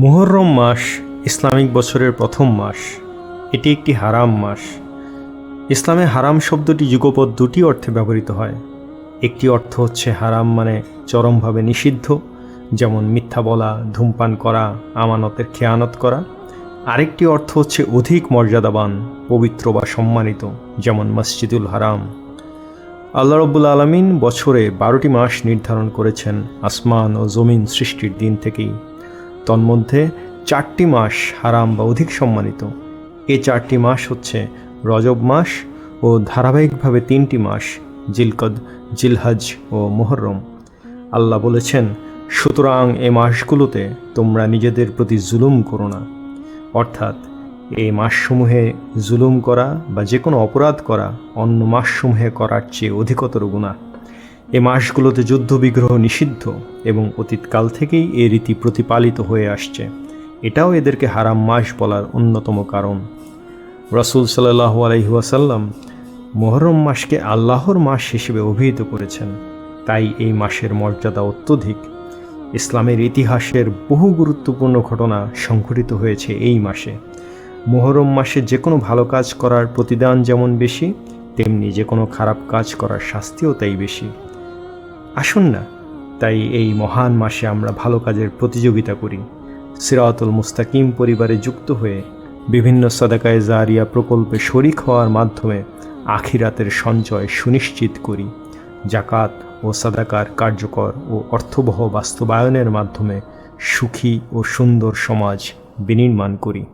মুহররম মাস Islamic বছরের প্রথম মাস। এটি একটি হারাম মাস। ইসলামে হারাম শব্দটি যুগপৎ দুটি অর্থে ব্যবহৃত হয়। একটি অর্থ হচ্ছে হারাম মানে চরমভাবে নিষিদ্ধ, যেমন মিথ্যা বলা, ধূমপান করা, আমানতের খেয়ানত করা। আরেকটি অর্থ হচ্ছে অধিক মর্যাদাবান, পবিত্র বা সম্মানিত, যেমন মসজিদুল হারাম। আল্লাহ রব্বুল আলমিন বছরে বারোটি মাস নির্ধারণ করেছেন আসমান ও জমিন সৃষ্টির দিন থেকেই। তন্মধ্যে চারটি মাস হারাম বা অধিক সম্মানিত। এ চারটি মাস হচ্ছে রজব মাস ও ধারাবাহিকভাবে তিনটি মাস জিলকদ, জিলহাজ ও মোহরম আল্লাহ বলেছেন, সুতরাং এ মাসগুলোতে তোমরা নিজেদের প্রতি জুলুম করো না। অর্থাৎ এই মাসসমূহে জুলুম করা বা যে কোনো অপরাধ করা অন্য মাসসমূহে করার চেয়ে অধিকতর গুণা এ মাসগুলোতে যুদ্ধবিগ্রহ নিষিদ্ধ এবং অতীতকাল থেকেই এ রীতি প্রতিপালিত হয়ে আসছে। এটাও এদেরকে হারাম মাস বলার অন্যতম কারণ। রসুল সাল্লাহ আলহিহাসাল্লাম মোহরম মাসকে আল্লাহর মাস হিসেবে অভিহিত করেছেন। তাই এই মাসের মর্যাদা অত্যধিক। ইসলামের ইতিহাসের বহু গুরুত্বপূর্ণ ঘটনা সংঘটিত হয়েছে এই মাসে। মোহরম মাসে যে কোনো ভালো কাজ করার প্রতিদান যেমন বেশি, তেমনি যে কোনো খারাপ কাজ করার শাস্তিও তাই বেশি। আসুন না। তাই এই মহান মাসে আমরা ভালো কাজের প্রতিযোগিতা করি। সিরাতুল মুস্তাকিম পরিবারে যুক্ত হয়ে বিভিন্ন সদাকায় জারিয়া প্রকল্পে শরিক হওয়ার মাধ্যমে আখিরাতের সঞ্চয় সুনিশ্চিত করি। জাকাত ও সাদাকার কার্যকর ও অর্থবহ বাস্তবায়নের মাধ্যমে সুখী ও সুন্দর সমাজ বিনির্মাণ করি।